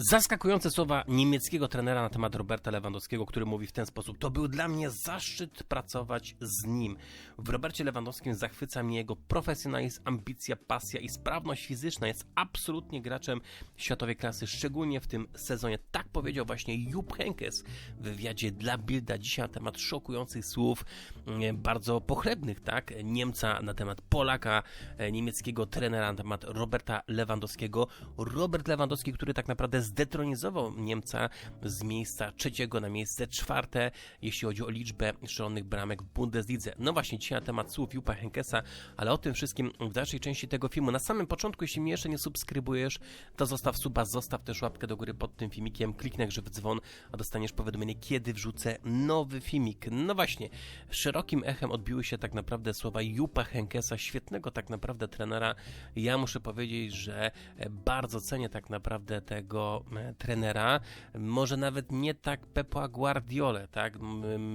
Zaskakujące słowa niemieckiego trenera na temat Roberta Lewandowskiego, który mówi w ten sposób: To był dla mnie zaszczyt pracować z nim. W Robercie Lewandowskim zachwyca mnie jego profesjonalizm, ambicja, pasja i sprawność fizyczna. Jest absolutnie graczem światowej klasy, szczególnie w tym sezonie. Tak powiedział właśnie Jupp Heynckes w wywiadzie dla Bilda dzisiaj na temat szokujących słów, mm, bardzo pochlebnych, tak? Niemca na temat Polaka, e, niemieckiego trenera na temat Roberta Lewandowskiego. Robert Lewandowski, który tak naprawdę zdetronizował Niemca z miejsca trzeciego na miejsce czwarte, jeśli chodzi o liczbę strzelonych bramek w Bundeslidze. No właśnie, dzisiaj na temat słów Jupa Henkesa, ale o tym wszystkim w dalszej części tego filmu. Na samym początku, jeśli mnie jeszcze nie subskrybujesz, to zostaw suba, zostaw też łapkę do góry pod tym filmikiem, kliknij w dzwon, a dostaniesz powiadomienie, kiedy wrzucę nowy filmik. No właśnie, szerokim echem odbiły się tak naprawdę słowa Jupa Henkesa, świetnego tak naprawdę trenera. Ja muszę powiedzieć, że bardzo cenię tak naprawdę tego E, trenera, może nawet nie tak Pepa Guardiole, tak?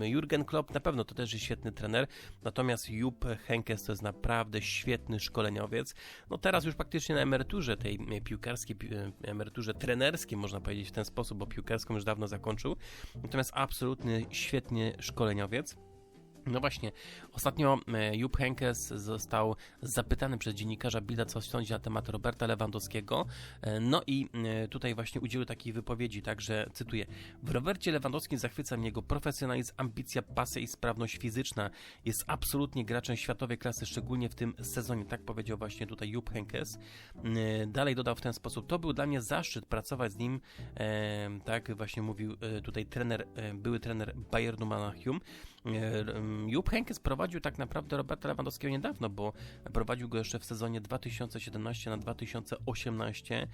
Jurgen Klopp na pewno to też jest świetny trener, natomiast Jupp Henkes to jest naprawdę świetny szkoleniowiec. No teraz już praktycznie na emeryturze tej e, piłkarskiej, e, emeryturze trenerskiej można powiedzieć w ten sposób, bo piłkarską już dawno zakończył, natomiast absolutny świetny szkoleniowiec. No właśnie, ostatnio e, Jupp Henkes został zapytany przez dziennikarza Bilda, co sądzi na temat Roberta Lewandowskiego. E, no i e, tutaj właśnie udzielił takiej wypowiedzi, także cytuję. W Robercie Lewandowskim zachwyca mnie jego profesjonalizm, ambicja, pasja i sprawność fizyczna. Jest absolutnie graczem światowej klasy, szczególnie w tym sezonie. Tak powiedział właśnie tutaj Jupp Henkes. Dalej dodał w ten sposób, to był dla mnie zaszczyt pracować z nim. Tak właśnie mówił tutaj trener, były trener Bayernu Monachium. Jupp Heynckes prowadził tak naprawdę Roberta Lewandowskiego niedawno, bo prowadził go jeszcze w sezonie 2017 na 2018.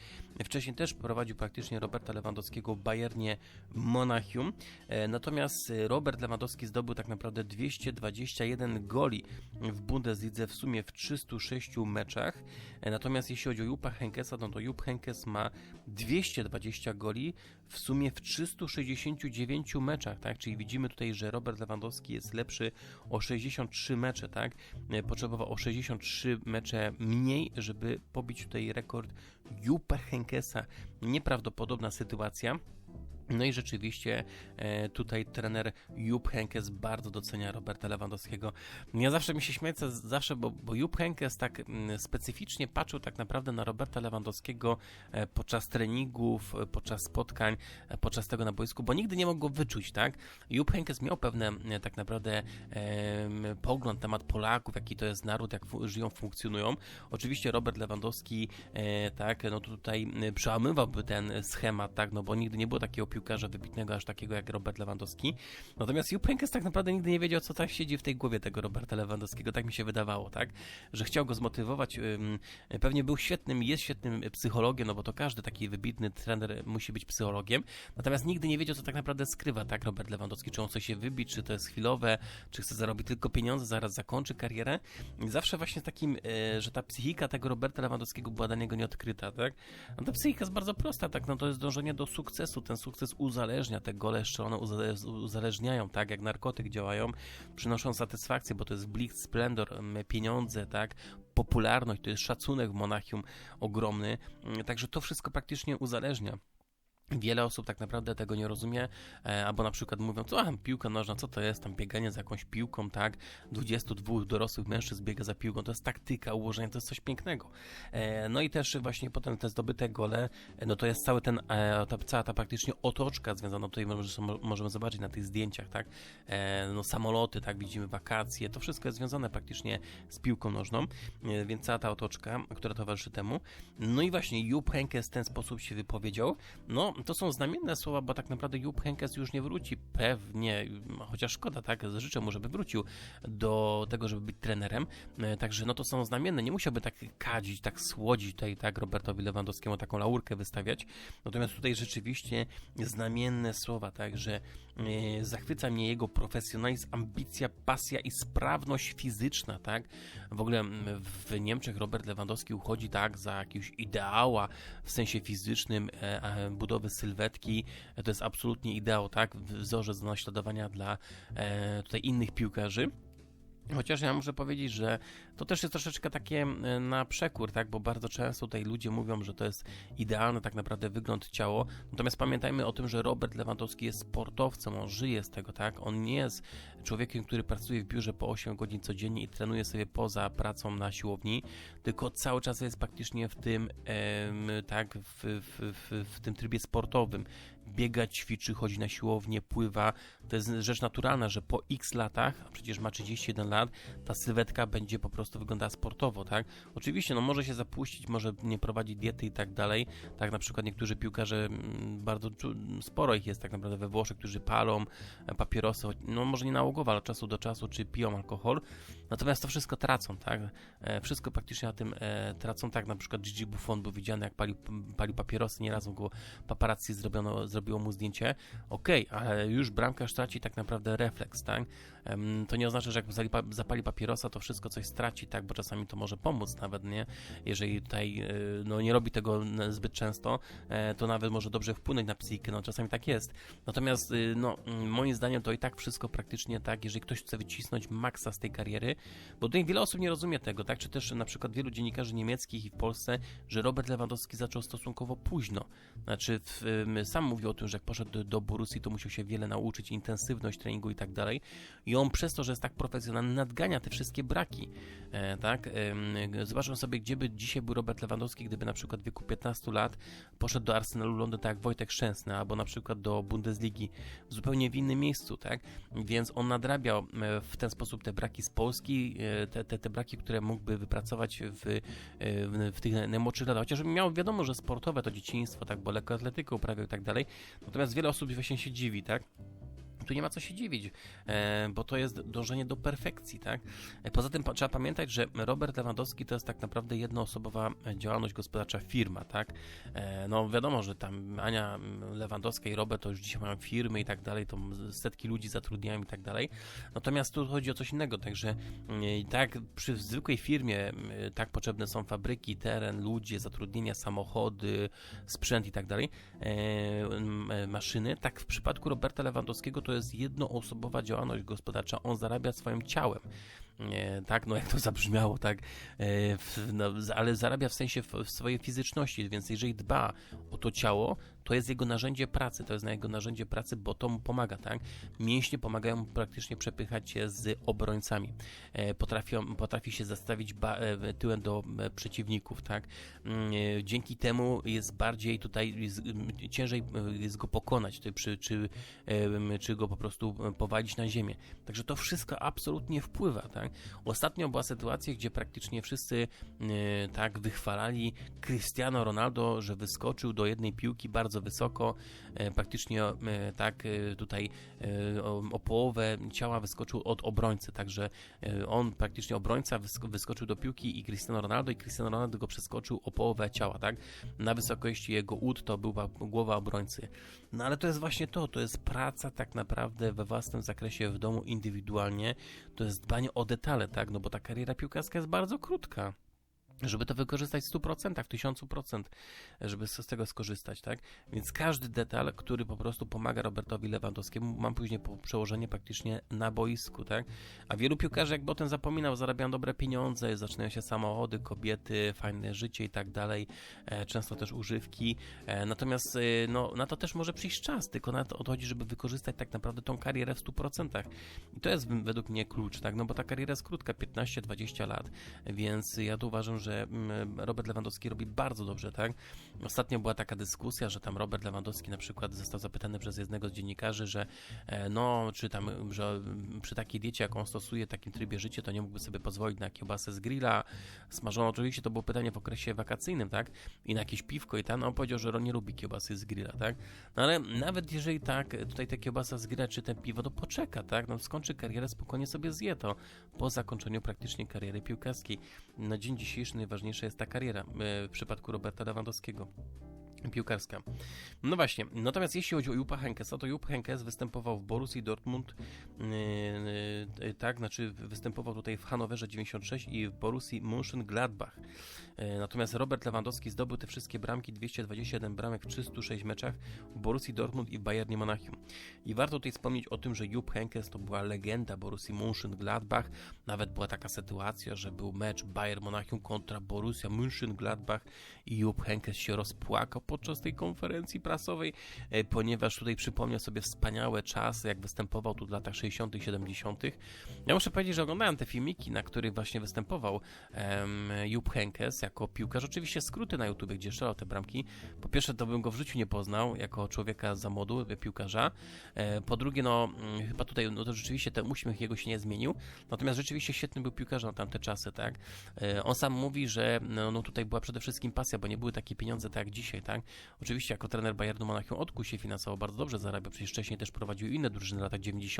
Wcześniej też prowadził praktycznie Roberta Lewandowskiego w Bayernie Monachium. E, natomiast Robert Lewandowski zdobył tak naprawdę 221 goli w Bundeslidze w sumie w 306 meczach. E, natomiast jeśli chodzi o Juppa Heynckesa, no to Jupp Heynckes ma 220 goli w sumie w 369 meczach, tak? Czyli widzimy tutaj, że Robert Lewandowski jest lepszy o 63 mecze, tak? E, potrzebował o 63 mecze mniej, żeby pobić tutaj rekord Jupa Henkesa. Nieprawdopodobna sytuacja. No i rzeczywiście e, tutaj trener Jupp Henkes bardzo docenia Roberta Lewandowskiego. Ja zawsze mi się śmieję, zawsze, bo, bo Jupp Henkes tak mm, specyficznie patrzył tak naprawdę na Roberta Lewandowskiego e, podczas treningów, e, podczas spotkań, podczas tego na boisku, bo nigdy nie mógł go wyczuć, tak? Jupp Henkes miał pewne tak naprawdę pogląd na temat Polaków, jaki to jest naród, jak żyją, funkcjonują. Oczywiście Robert Lewandowski, tak, no tutaj przełamywałby ten schemat, tak, no bo nigdy nie było takiego piłkarza wybitnego aż takiego jak Robert Lewandowski. Natomiast Jupp tak naprawdę nigdy nie wiedział, co tak siedzi w tej głowie tego Roberta Lewandowskiego. Tak mi się wydawało, tak? Że chciał go zmotywować. Pewnie był świetnym, jest świetnym psychologiem, no bo to każdy taki wybitny trener musi być psychologiem. Natomiast nigdy nie wiedział, co tak naprawdę skrywa, tak? Robert Lewandowski, czy on chce się wybić, czy to jest chwilowe, czy chce zarobić tylko pieniądze, zaraz zakończy karierę. Zawsze właśnie takim, e, że ta psychika tego Roberta Lewandowskiego była dla niego nieodkryta, tak? No ta psychika jest bardzo prosta, tak? No to jest dążenie do sukcesu. Ten sukces uzależnia, te gole strzelone uzależniają, tak jak narkotyk działają, przynoszą satysfakcję, bo to jest blisk, splendor, pieniądze, tak, popularność, to jest szacunek w Monachium ogromny, także to wszystko praktycznie uzależnia. Wiele osób tak naprawdę tego nie rozumie, e, albo na przykład mówią, co tam piłka nożna, co to jest, tam bieganie za jakąś piłką, tak? 22 dorosłych mężczyzn biega za piłką, to jest taktyka, ułożenie, to jest coś pięknego. E, no i też właśnie potem te zdobyte gole, e, no to jest cały ten, ta, cała ta praktycznie otoczka związana, tutaj możemy zobaczyć na tych zdjęciach, tak? No samoloty, tak, widzimy wakacje, to wszystko jest związane praktycznie z piłką nożną, więc cała ta otoczka, która towarzyszy temu. No i właśnie Jupp Heynckes w ten sposób się wypowiedział, no to są znamienne słowa, bo tak naprawdę Jupp Heynckes już nie wróci, pewnie, chociaż szkoda, tak, życzę mu, żeby wrócił do tego, żeby być trenerem, e, także no to są znamienne, nie musiałby tak kadzić, tak słodzić tutaj, tak, Robertowi Lewandowskiemu taką laurkę wystawiać, natomiast tutaj rzeczywiście znamienne słowa, tak, że e, zachwyca mnie jego profesjonalizm, ambicja, pasja i sprawność fizyczna, tak, w ogóle w Niemczech Robert Lewandowski uchodzi, tak, za jakiegoś ideała w sensie fizycznym e, budowy sylwetki, to jest absolutnie ideał, tak? Wzorzec do naśladowania dla e, tutaj innych piłkarzy. Chociaż ja muszę powiedzieć, że to też jest troszeczkę takie e, na przekór, tak? Bo bardzo często tutaj ludzie mówią, że to jest idealny tak naprawdę wygląd ciało. Natomiast pamiętajmy o tym, że Robert Lewandowski jest sportowcem, on żyje z tego, tak? On nie jest człowiekiem, który pracuje w biurze po 8 godzin codziennie i trenuje sobie poza pracą na siłowni, tylko cały czas jest praktycznie w tym, tak, w, w, w, w tym trybie sportowym biega, ćwiczy, chodzi na siłownię, pływa. To jest rzecz naturalna, że po x latach, a przecież ma 31 lat, ta sylwetka będzie po prostu wyglądała sportowo, tak? Oczywiście, no może się zapuścić, może nie prowadzić diety i tak dalej. Tak, na przykład niektórzy piłkarze, mm, bardzo sporo ich jest tak naprawdę we Włoszech, którzy palą e, papierosy, no może nie nałogowo, ale od czasu do czasu, czy piją alkohol. Natomiast to wszystko tracą, tak? E, wszystko praktycznie na tym e, tracą, tak? Na przykład Gigi Buffon był widziany, jak palił, palił papierosy, nieraz go paparazzi zrobiono, zrobiło mu zdjęcie. Okej, okay, ale już bramkarz traci tak naprawdę refleks, tak? to nie oznacza, że jak zapali papierosa, to wszystko coś straci, tak, bo czasami to może pomóc nawet, nie? Jeżeli tutaj e, no, nie robi tego zbyt często, e, to nawet może dobrze wpłynąć na psychikę, no czasami tak jest. Natomiast, y, no, mm, moim zdaniem to i tak wszystko praktycznie tak, jeżeli ktoś chce wycisnąć maksa z tej kariery, bo tutaj wiele osób nie rozumie tego, tak, czy też na przykład wielu dziennikarzy niemieckich i w Polsce, że Robert Lewandowski zaczął stosunkowo późno. Znaczy, w, sam mówił o tym, że jak poszedł do, Borussii, to musiał się wiele nauczyć, intensywność treningu i tak dalej. I on przez to, że jest tak profesjonalny, nadgania te wszystkie braki. E, tak? E, zobaczmy sobie, gdzie by dzisiaj był Robert Lewandowski, gdyby na przykład w wieku 15 lat poszedł do Arsenalu Londyn, tak jak Wojtek Szczęsny, albo na przykład do Bundesligi, zupełnie w innym miejscu, tak? Więc on nadrabiał e, w ten sposób te braki z Polski, e, te, te, te braki, które mógłby wypracować w, e, w, w tych najmłodszych latach. Chociaż miał wiadomo, że sportowe to dzieciństwo, tak, bo lekkoatletykę uprawiał i tak dalej. Natomiast wiele osób właśnie się dziwi, tak? Tu nie ma co się dziwić, e, bo to jest dążenie do perfekcji, tak? E, poza tym trzeba pamiętać, że Robert Lewandowski to jest tak naprawdę jednoosobowa działalność gospodarcza, firma, tak? E, no wiadomo, że tam Ania Lewandowska i Robert to już dzisiaj mają firmy i tak dalej, to setki ludzi zatrudniają i tak dalej. Natomiast tu chodzi o coś innego, także tak przy zwykłej firmie tak potrzebne są fabryki, teren, ludzie, zatrudnienia, samochody, sprzęt i tak dalej, maszyny, tak w przypadku Roberta Lewandowskiego to jest jest jednoosobowa działalność gospodarcza, on zarabia swoim ciałem. Nie, tak, no jak to zabrzmiało, tak, e, w, no, ale zarabia w sensie w, w swojej fizyczności, więc jeżeli dba o to ciało, to jest jego narzędzie pracy, to jest na jego narzędzie pracy, bo to mu pomaga, tak? Mięśnie pomagają mu praktycznie przepychać się z obrońcami. E, potrafią, potrafi się zastawić e, tyłem do e, przeciwników, tak? Mm, dzięki temu jest bardziej tutaj, jest, ciężej jest go pokonać, czy, czy, czy go po prostu powalić na ziemię. Także to wszystko absolutnie wpływa, tak? Ostatnio była sytuacja, gdzie praktycznie wszyscy tak wychwalali Cristiano Ronaldo, że wyskoczył do jednej piłki bardzo bardzo wysoko, e, praktycznie e, tak e, tutaj o połowę ciała wyskoczył od obrońcy, także on praktycznie obrońca wyskoczył do piłki i Cristiano Ronaldo i Cristiano Ronaldo go przeskoczył o połowę ciała, tak? Na wysokości jego ud to była głowa obrońcy. No ale to jest właśnie to, to jest praca tak naprawdę we własnym zakresie w domu indywidualnie, to jest dbanie o detale, tak? No bo ta kariera piłkarska jest bardzo krótka żeby to wykorzystać w 100%, w 1000%, żeby z tego skorzystać, tak? Więc każdy detal, który po prostu pomaga Robertowi Lewandowskiemu, mam później przełożenie praktycznie na boisku, tak? A wielu piłkarzy jakby o tym zapominał, zarabiają dobre pieniądze, zaczynają się samochody, kobiety, fajne życie i tak dalej, e, często też używki, e, natomiast e, no, na to też może przyjść czas, tylko na to odchodzi, żeby wykorzystać tak naprawdę tą karierę w 100%. I to jest według mnie klucz, tak? No bo ta kariera jest krótka, 15-20 lat, więc ja tu uważam, że że mm, Robert Lewandowski robi bardzo dobrze, tak? Ostatnio była taka dyskusja, że tam Robert Lewandowski na przykład został zapytany przez jednego z dziennikarzy, że e, no, czy tam, że przy takiej diecie, jaką stosuje, takim trybie życia, to nie mógłby sobie pozwolić na kiełbasę z grilla smażoną. Oczywiście to było pytanie w okresie wakacyjnym, tak? I na jakieś piwko i tam, no, on powiedział, że nie lubi kiełbasy z grilla, tak? No ale nawet jeżeli tak, tutaj ta kiełbasa z grilla czy ten piwo, to poczeka, tak? No skończy karierę, spokojnie sobie zje to po zakończeniu praktycznie kariery piłkarskiej. Na dzień dzisiejszy najważniejsza jest ta kariera e, w przypadku Roberta Lewandowskiego. Piłkarska. No właśnie, natomiast jeśli chodzi o Jupa Henkesa, to Jupp Henkes występował w Borussii Dortmund, yy, yy, tak, znaczy występował tutaj w Hanowerze 96 i w Borussii Mönchengladbach. Yy, natomiast Robert Lewandowski zdobył te wszystkie bramki, 221 bramek w 306 meczach w Borussii Dortmund i w Bayernie Monachium. I warto tutaj wspomnieć o tym, że Jupp Henkes to była legenda Borussii Mönchengladbach. Nawet była taka sytuacja, że był mecz Bayern Monachium kontra Borussia Mönchengladbach i Jupp Henkes się rozpłakał podczas tej konferencji prasowej, e, ponieważ tutaj przypomniał sobie wspaniałe czasy, jak występował tu w latach 60., 70. Ja muszę powiedzieć, że oglądałem te filmiki, na których właśnie występował em, Jupp Henkes jako piłkarz. Oczywiście skróty na YouTube, gdzie strzelał te bramki. Po pierwsze, to bym go w życiu nie poznał jako człowieka za młodu, piłkarza. E, po drugie, no mm, chyba tutaj, no to rzeczywiście ten uśmiech jego się nie zmienił. Natomiast rzeczywiście świetny był piłkarzem na tamte czasy, tak? E, On sam mówi, że no, no tutaj była przede wszystkim pasja, bo nie były takie pieniądze tak jak dzisiaj, tak? Oczywiście jako trener Bayernu Monachium odkuł się finansowo bardzo dobrze zarabiał, przecież wcześniej też prowadził inne drużyny w latach 90.